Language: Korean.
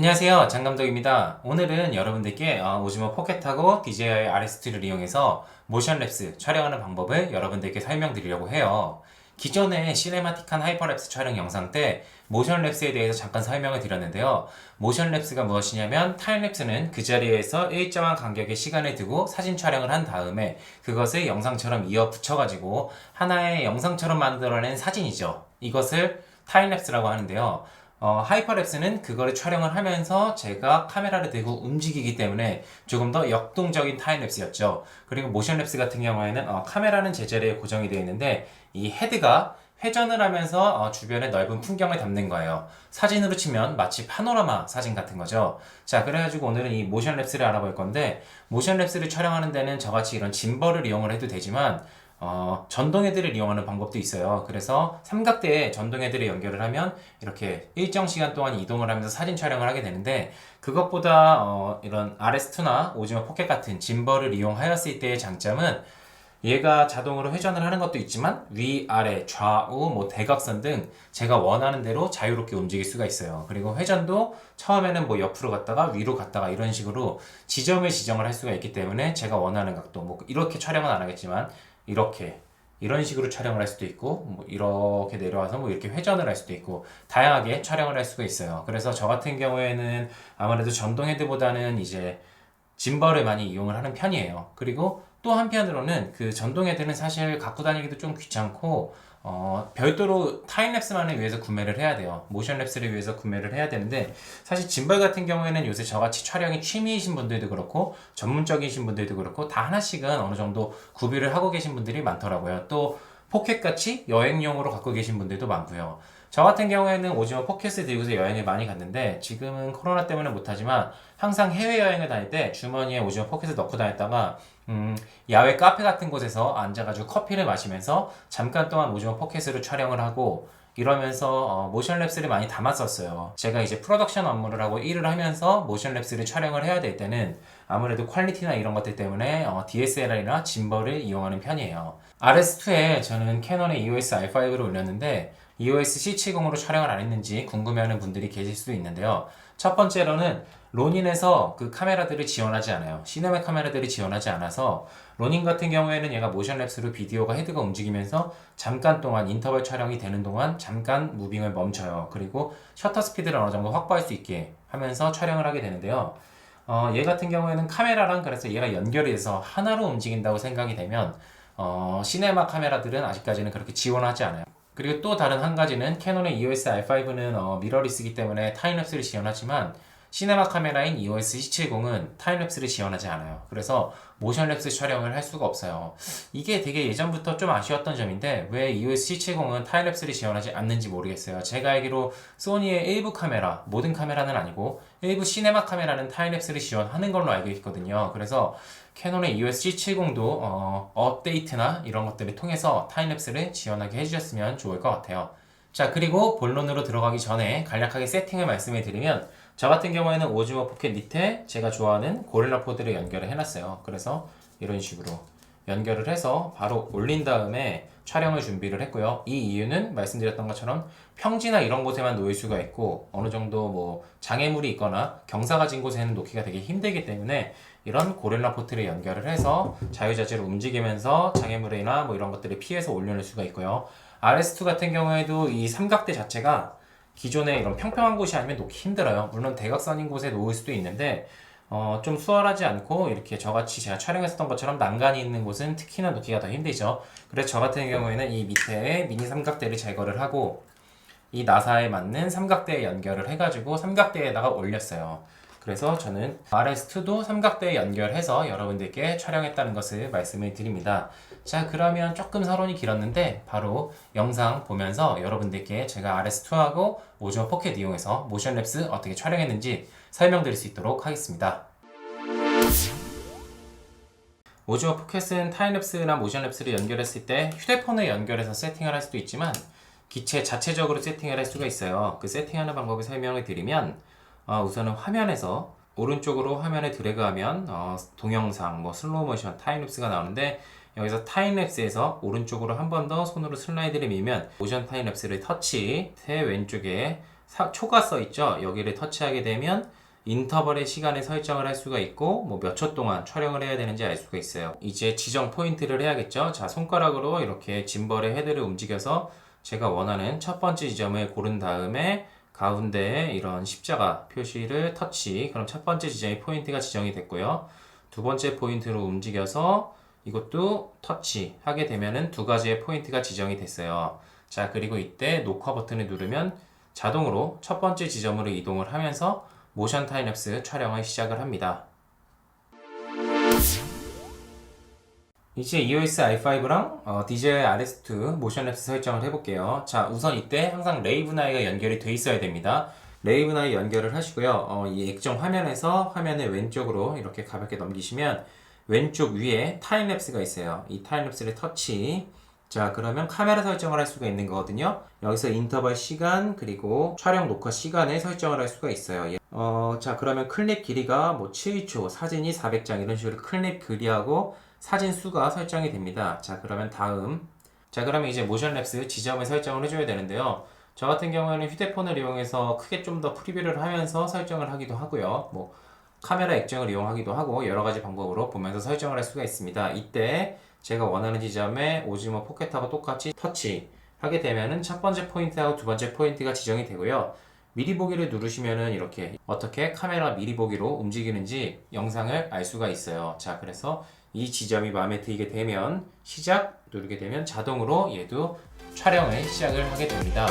안녕하세요. 장감독입니다. 오늘은 여러분들께 어, 오즈모 포켓하고 DJI RS2를 이용해서 모션랩스 촬영하는 방법을 여러분들께 설명드리려고 해요. 기존에 시네마틱한 하이퍼랩스 촬영 영상 때 모션랩스에 대해서 잠깐 설명을 드렸는데요. 모션랩스가 무엇이냐면 타임랩스는 그 자리에서 일정한 간격의 시간을 두고 사진 촬영을 한 다음에 그것을 영상처럼 이어 붙여가지고 하나의 영상처럼 만들어낸 사진이죠. 이것을 타임랩스라고 하는데요 어, 하이퍼랩스는 그거를 촬영을 하면서 제가 카메라를 들고 움직이기 때문에 조금 더 역동적인 타임랩스였죠. 그리고 모션랩스 같은 경우에는 어, 카메라는 제자리에 고정이 되어 있는데 이 헤드가 회전을 하면서 어, 주변의 넓은 풍경을 담는 거예요. 사진으로 치면 마치 파노라마 사진 같은 거죠. 자, 그래가지고 오늘은 이 모션랩스를 알아볼 건데 모션랩스를 촬영하는 데는 저같이 이런 짐벌을 이용을 해도 되지만 어, 전동헤드를 이용하는 방법도 있어요. 그래서 삼각대에 전동헤드를 연결을 하면 이렇게 일정 시간 동안 이동을 하면서 사진 촬영을 하게 되는데 그것보다 어, 이런 RS2나 오징어 포켓 같은 짐벌을 이용하였을 때의 장점은 얘가 자동으로 회전을 하는 것도 있지만 위, 아래, 좌우, 뭐 대각선 등 제가 원하는 대로 자유롭게 움직일 수가 있어요. 그리고 회전도 처음에는 뭐 옆으로 갔다가 위로 갔다가 이런 식으로 지점을 지정을 할 수가 있기 때문에 제가 원하는 각도, 뭐 이렇게 촬영은 안 하겠지만 이렇게 이런 식으로 촬영을 할 수도 있고 뭐 이렇게 내려와서 뭐 이렇게 회전을 할 수도 있고 다양하게 촬영을 할 수가 있어요. 그래서 저 같은 경우에는 아무래도 전동 헤드보다는 이제 짐벌을 많이 이용을 하는 편이에요. 그리고 또 한편으로는 그 전동 헤드는 사실 갖고 다니기도 좀 귀찮고 어, 별도로 타임랩스만을 위해서 구매를 해야 돼요. 모션랩스를 위해서 구매를 해야 되는데, 사실 짐벌 같은 경우에는 요새 저같이 촬영이 취미이신 분들도 그렇고, 전문적이신 분들도 그렇고, 다 하나씩은 어느 정도 구비를 하고 계신 분들이 많더라고요. 또, 포켓같이 여행용으로 갖고 계신 분들도 많고요. 저 같은 경우에는 오징어 포켓을 들고서 여행을 많이 갔는데 지금은 코로나 때문에 못하지만 항상 해외여행을 다닐 때 주머니에 오징어 포켓을 넣고 다녔다가 음, 야외 카페 같은 곳에서 앉아가지고 커피를 마시면서 잠깐 동안 오징어 포켓으로 촬영을 하고 이러면서 어, 모션랩스를 많이 담았었어요. 제가 이제 프로덕션 업무를 하고 일을 하면서 모션랩스를 촬영을 해야 될 때는 아무래도 퀄리티나 이런 것들 때문에 어, DSLR이나 짐벌을 이용하는 편이에요. RS2에 저는 캐논의 EOS R5를 올렸는데 EOS C70으로 촬영을 안 했는지 궁금해하는 분들이 계실 수도 있는데요. 첫 번째로는 로닌에서 그 카메라들을 지원하지 않아요. 시네마 카메라들이 지원하지 않아서 로닌 같은 경우에는 얘가 모션 랩스로 비디오가 헤드가 움직이면서 잠깐 동안 인터벌 촬영이 되는 동안 잠깐 무빙을 멈춰요. 그리고 셔터 스피드를 어느 정도 확보할 수 있게 하면서 촬영을 하게 되는데요. 어, 얘 같은 경우에는 카메라랑 그래서 얘가 연결이 돼서 하나로 움직인다고 생각이 되면 어, 시네마 카메라들은 아직까지는 그렇게 지원하지 않아요. 그리고 또 다른 한 가지는 캐논의 EOS R5는 어, 미러리스기 때문에 타임랩스를 지원하지만 시네마 카메라인 EOS C70은 타임랩스를 지원하지 않아요. 그래서 모션랩스 촬영을 할 수가 없어요. 이게 되게 예전부터 좀 아쉬웠던 점인데 왜 EOS C70은 타임랩스를 지원하지 않는지 모르겠어요. 제가 알기로 소니의 일부 카메라, 모든 카메라는 아니고 일부 시네마 카메라는 타임랩스를 지원하는 걸로 알고 있거든요. 그래서 캐논의 EOS C70도 어, 업데이트나 이런 것들을 통해서 타임랩스를 지원하게 해주셨으면 좋을 것 같아요. 자 그리고 본론으로 들어가기 전에 간략하게 세팅을 말씀해 드리면 저 같은 경우에는 오징어 포켓 밑에 제가 좋아하는 고릴라 포드를 연결을 해놨어요. 그래서 이런 식으로 연결을 해서 바로 올린 다음에 촬영을 준비를 했고요. 이 이유는 말씀드렸던 것처럼 평지나 이런 곳에만 놓일 수가 있고 어느 정도 뭐 장애물이 있거나 경사가 진 곳에는 놓기가 되게 힘들기 때문에 이런 고릴라 포트를 연결을 해서 자유자재로 움직이면서 장애물이나 뭐 이런 것들을 피해서 올려낼 수가 있고요. RS2 같은 경우에도 이 삼각대 자체가 기존에 이런 평평한 곳이 아니면 놓기 힘들어요. 물론 대각선인 곳에 놓을 수도 있는데 어, 좀 수월하지 않고 이렇게 저같이 제가 촬영했었던 것처럼 난간이 있는 곳은 특히나 놓기가 더 힘들죠. 그래서 저 같은 경우에는 이 밑에 미니 삼각대를 제거를 하고 이 나사에 맞는 삼각대에 연결을 해가지고 삼각대에다가 올렸어요. 그래서 저는 RS2도 삼각대에 연결해서 여러분들께 촬영했다는 것을 말씀을 드립니다. 자, 그러면 조금 서론이 길었는데 바로 영상 보면서 여러분들께 제가 RS2하고 오징어 포켓 이용해서 모션랩스 어떻게 촬영했는지 설명드릴 수 있도록 하겠습니다. 오징어 포켓은 타임랩스나 모션랩스를 연결했을 때 휴대폰에 연결해서 세팅을 할 수도 있지만 기체 자체적으로 세팅을 할 수가 있어요. 그 세팅하는 방법을 설명을 드리면 어, 우선은 화면에서 오른쪽으로 화면에 드래그하면 어, 동영상, 뭐 슬로우 모션, 타임랩스가 나오는데 여기서 타임랩스에서 오른쪽으로 한 번 더 손으로 슬라이드를 밀면 모션 타임랩스를 터치, 새 왼쪽에 사- 초가 써 있죠. 여기를 터치하게 되면 인터벌의 시간을 설정을 할 수가 있고 뭐 몇 초 동안 촬영을 해야 되는지 알 수가 있어요. 이제 지정 포인트를 해야겠죠. 자, 손가락으로 이렇게 짐벌의 헤드를 움직여서 제가 원하는 첫 번째 지점을 고른 다음에 가운데에 이런 십자가 표시를 터치. 그럼 첫 번째 지점의 포인트가 지정이 됐고요. 두 번째 포인트로 움직여서 이것도 터치 하게 되면은 두 가지의 포인트가 지정이 됐어요. 자, 그리고 이때 녹화 버튼을 누르면 자동으로 첫 번째 지점으로 이동을 하면서 모션 타임랩스 촬영을 시작을 합니다. 이제 EOS i5랑 어, DJI RS2 모션랩스 설정을 해볼게요. 자, 우선 이때 항상 레이브나이가 연결이 돼 있어야 됩니다. 레이브나이 연결을 하시고요. 어, 이 액정 화면에서 화면을 왼쪽으로 이렇게 가볍게 넘기시면 왼쪽 위에 타임랩스가 있어요. 이 타임랩스를 터치. 자, 그러면 카메라 설정을 할 수가 있는 거거든요. 여기서 인터벌 시간, 그리고 촬영 녹화 시간을 설정을 할 수가 있어요. 예. 어, 자, 그러면 클립 길이가 뭐 7초, 사진이 400장 이런 식으로 클립 길이하고 사진 수가 설정이 됩니다. 자, 그러면 다음. 자, 그러면 이제 모션 랩스 지점을 설정을 해줘야 되는데요. 저 같은 경우에는 휴대폰을 이용해서 크게 좀 더 프리뷰를 하면서 설정을 하기도 하고요. 뭐, 카메라 액정을 이용하기도 하고 여러 가지 방법으로 보면서 설정을 할 수가 있습니다. 이때 제가 원하는 지점에 오즈모 포켓하고 똑같이 터치 하게 되면은 첫 번째 포인트하고 두 번째 포인트가 지정이 되고요. 미리 보기를 누르시면은 이렇게 어떻게 카메라 미리 보기로 움직이는지 영상을 알 수가 있어요. 자, 그래서 이 지점이 마음에 들게 되면 시작 누르게 되면 자동으로 얘도 촬영을 시작을 하게 됩니다.